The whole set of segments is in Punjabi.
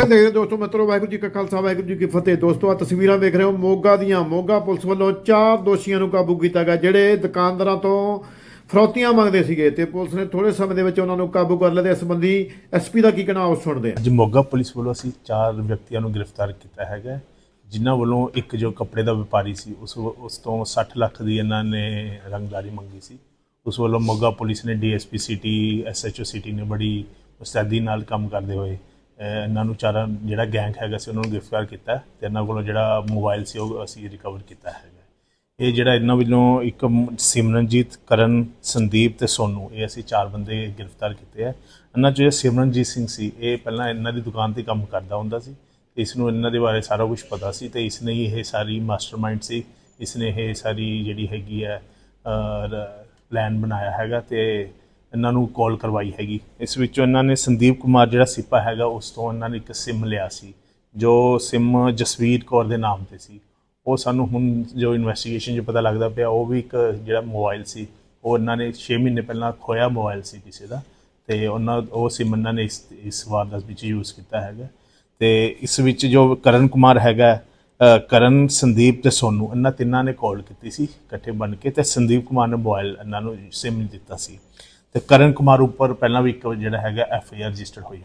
ਦਰਸ਼ਕ ਦੇਖਦੇ ਹੋ ਦੋਸਤੋ, ਮਿੱਤਰੋ, ਵਾਹਿਗੁਰੂ ਜੀ ਕਾ ਖਾਲਸਾ, ਵਾਹਿਗੁਰੂ ਜੀ ਕੀ ਫਤਿਹ। ਦੋਸਤੋ ਆ ਤਸਵੀਰਾਂ ਵੇਖ ਰਹੇ ਹੋ, ਮੋਗਾ ਦੀਆਂ, ਮੋਗਾ ਪੁਲਿਸ ਵੱਲੋਂ ਚਾਰ ਦੋਸ਼ੀਆਂ ਨੂੰ ਕਾਬੂ ਕੀਤਾ ਗਿਆ, ਜਿਹੜੇ ਦੁਕਾਨਦਾਰਾਂ ਤੋਂ ਫਰੌਤੀਆਂ ਮੰਗਦੇ ਸੀਗੇ ਤੇ ਪੁਲਿਸ ਨੇ ਥੋੜੇ ਸਮੇਂ ਦੇ ਵਿੱਚ ਉਹਨਾਂ ਨੂੰ ਕਾਬੂ ਕਰ ਲਿਆ ਤੇ ਇਸ ਸੰਬੰਧੀ ਐਸਪੀ ਦਾ ਕੀ ਕਹਿਣਾ ਆਓ ਸੁਣਦੇ ਹਾਂ। ਅੱਜ ਮੋਗਾ ਪੁਲਿਸ ਵੱਲੋਂ ਅਸੀਂ ਚਾਰ ਵਿਅਕਤੀਆਂ ਨੂੰ ਗ੍ਰਿਫਤਾਰ ਕੀਤਾ ਹੈਗਾ, ਜਿਨ੍ਹਾਂ ਵੱਲੋਂ ਇੱਕ ਜੋ ਕੱਪੜੇ ਦਾ ਵਪਾਰੀ ਸੀ, ਉਸ ਉਸ ਤੋਂ 60 ਲੱਖ ਦੀ ਇਹਨਾਂ ਨੇ ਰੰਗਦਾਰੀ ਮੰਗੀ ਸੀ। ਉਸ ਵੱਲੋਂ ਮੋਗਾ ਪੁਲਿਸ ਨੇ ਡੀਐਸਪੀ ਸਿਟੀ ਐਸਐਚਓ ਸਿਟੀ ਨੇ ਬੜੀ ਮੁਸਤੈਦੀ ਨਾਲ ਕੰਮ ਕਰਦੇ ਹੋਏ ਇਹਨਾਂ ਨੂੰ ਚਾਰਾਂ ਜਿਹੜਾ ਗੈਂਗ ਹੈਗਾ ਸੀ ਉਹਨਾਂ ਨੂੰ ਗ੍ਰਿਫਤਾਰ ਕੀਤਾ ਹੈ ਤੇ ਇਹਨਾਂ ਕੋਲੋਂ ਜਿਹੜਾ ਮੋਬਾਈਲ ਸੀ ਉਹ ਅਸੀਂ ਰਿਕਵਰ ਕੀਤਾ ਹੈਗਾ ਇਹ ਜਿਹੜਾ ਇਹਨਾਂ ਵੱਲੋਂ ਇੱਕ ਸਿਮਰਨਜੀਤ, ਕਰਨ, ਸੰਦੀਪ ਤੇ ਸੋਨੂ, ਇਹ ਅਸੀਂ ਚਾਰ ਬੰਦੇ ਗ੍ਰਿਫਤਾਰ ਕੀਤੇ ਆ ਇਹਨਾਂ 'ਚ ਸਿਮਰਨਜੀਤ ਸਿੰਘ ਸੀ, ਇਹ ਪਹਿਲਾਂ ਇਹਨਾਂ ਦੀ ਦੁਕਾਨ ਤੇ ਕੰਮ ਕਰਦਾ ਹੁੰਦਾ ਸੀ ਇਸ ਨੂੰ ਇਹਨਾਂ ਦੇ ਬਾਰੇ ਸਾਰਾ ਕੁਝ ਪਤਾ ਸੀ ਤੇ ਇਸ ਨੇ ਇਹ ਸਾਰੀ ਮਾਸਟਰਮਾਈਂਡ ਸੀ, ਇਸ ਨੇ ਇਹ ਸਾਰੀ ਜਿਹੜੀ ਹੈਗੀ ਹੈ ਪਲਾਨ ਬਣਾਇਆ ਹੈਗਾ ਤੇ ਇਹਨਾਂ ਨੂੰ ਕਾਲ ਕਰਵਾਈ ਹੈਗੀ। ਇਸ ਵਿੱਚੋਂ ਇਹਨਾਂ ਨੇ ਸੰਦੀਪ ਕੁਮਾਰ ਜਿਹੜਾ ਸਿਪਾ ਹੈਗਾ, ਉਸ ਤੋਂ ਇਹਨਾਂ ਨੇ ਇੱਕ ਸਿਮ ਲਿਆ ਸੀ, ਜੋ ਸਿਮ ਜਸਵੀਰ ਕੌਰ ਦੇ ਨਾਮ ਤੇ ਸੀ। ਉਹ ਸਾਨੂੰ ਹੁਣ ਜੋ ਇਨਵੈਸਟੀਗੇਸ਼ਨ 'ਚ ਪਤਾ ਲੱਗਦਾ ਪਿਆ, ਉਹ ਵੀ ਇੱਕ ਜਿਹੜਾ ਮੋਬਾਈਲ ਸੀ, ਉਹ ਇਹਨਾਂ ਨੇ 6 ਮਹੀਨੇ ਪਹਿਲਾਂ ਖੋਇਆ ਮੋਬਾਈਲ ਸੀ ਕਿਸੇ ਦਾ। ਤੇ ਉਹਨਾਂ, ਉਹ ਸਿਮ ਇਹਨਾਂ ਨੇ ਇਸ ਇਸ ਵਾਰਦਾਤ ਵਿੱਚ ਯੂਜ਼ ਕੀਤਾ ਹੈਗਾ। ਤੇ ਇਸ ਵਿੱਚ ਜੋ ਕਰਨ ਕੁਮਾਰ ਹੈਗਾ ਕਰਨ, ਸੰਦੀਪ ਤੇ ਸੋਨੂ, ਇਹਨਾਂ ਤਿੰਨਾਂ ਨੇ ਕਾਲ ਕੀਤੀ ਸੀ ਇਕੱਠੇ ਬਣ ਕੇ ਤੇ ਸੰਦੀਪ ਕੁਮਾਰ ਨੇ ਮੋਬਾਈਲ ਇਹਨਾਂ ਨੂੰ ਸਿਮ ਦਿੱਤਾ ਸੀ। ਤੇ ਕਰਨ ਕੁਮਾਰ ਉੱਪਰ ਪਹਿਲਾਂ ਵੀ ਇੱਕ ਜਿਹੜਾ ਹੈਗਾ ਐਫ ਆਈ ਆਰ ਰਜਿਸਟਰਡ ਹੋਈ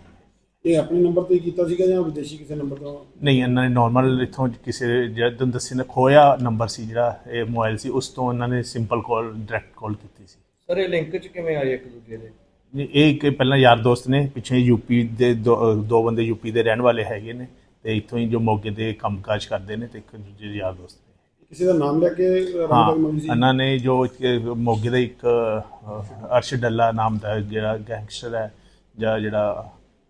ਇਹ ਆਪਣੇ ਨੰਬਰ ਤੇ ਕੀਤਾ ਸੀਗਾ ਜਾਂ ਵਿਦੇਸ਼ੀ ਕਿਸੇ ਨੰਬਰ ਤੋਂ? ਨਹੀਂ ਇਹਨਾਂ ਨੇ ਨਾਰਮਲ ਇਥੋਂ ਕਿਸੇ ਜਿਹੜਾ ਤੁਹਾਨੂੰ ਦੱਸੀ ਨਾ ਖੋਇਆ ਨੰਬਰ ਸੀ ਜਿਹੜਾ ਇਹ ਮੋਬਾਈਲ ਸੀ ਉਸ ਤੋਂ ਇਹਨਾਂ ਨੇ ਸਿੰਪਲ ਕਾਲ ਡਾਇਰੈਕਟ ਕਾਲ ਕੀਤੀ ਸੀ। ਸਰ ਇਹ ਲਿੰਕ ਚ ਕਿਵੇਂ ਆਏ ਇੱਕ ਦੂਜੇ ਦੇ? ਨਹੀਂ, ਇਹ ਇੱਕ ਪਹਿਲਾਂ ਯਾਰ ਦੋਸਤ ਨੇ ਪਿੱਛੇ ਯੂਪੀ ਦੇ ਦੋ ਬੰਦੇ ਯੂਪੀ ਦੇ ਰਹਿਣ ਵਾਲੇ ਹੈਗੇ ਨੇ ਤੇ ਇੱਥੋਂ ਹੀ ਜੋ ਮੌਕੇ ਤੇ ਕੰਮਕਾਜ ਕਰਦੇ ਨੇ ਤੇ ਇੱਕ ਦੂਜੇ ਦੇ ਯਾਰ ਦੋਸਤ ਨੇ। ਕਿਸੇ ਦਾ ਨਾਮ ਲੈ ਕੇ ਹਾਂ ਰੰਗਦਾਰੀ ਮੰਗੀ ਸੀ ਇਹਨਾਂ ਨੇ ਜੋ ਇੱਕ ਮੋਗੇ ਦਾ ਇੱਕ ਅਹ, ਅਰਸ਼ ਡੱਲਾ ਨਾਮ ਦਾ ਜਿਹੜਾ ਗੈਂਗਸਟਰ ਹੈ ਜਾਂ ਜਿਹੜਾ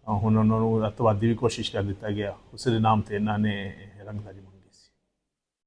ਅਹ, ਹੁਣ ਉਹਨਾਂ ਨੂੰ ਅੱਤਵਾਦੀ ਵੀ ਕੋਸ਼ਿਸ਼ ਕਰ ਦਿੱਤਾ ਗਿਆ ਉਸ ਦੇ ਨਾਮ ਤੇ ਇਹਨਾਂ ਨੇ ਰੰਗਦਾਰੀ ਮੰਗੀ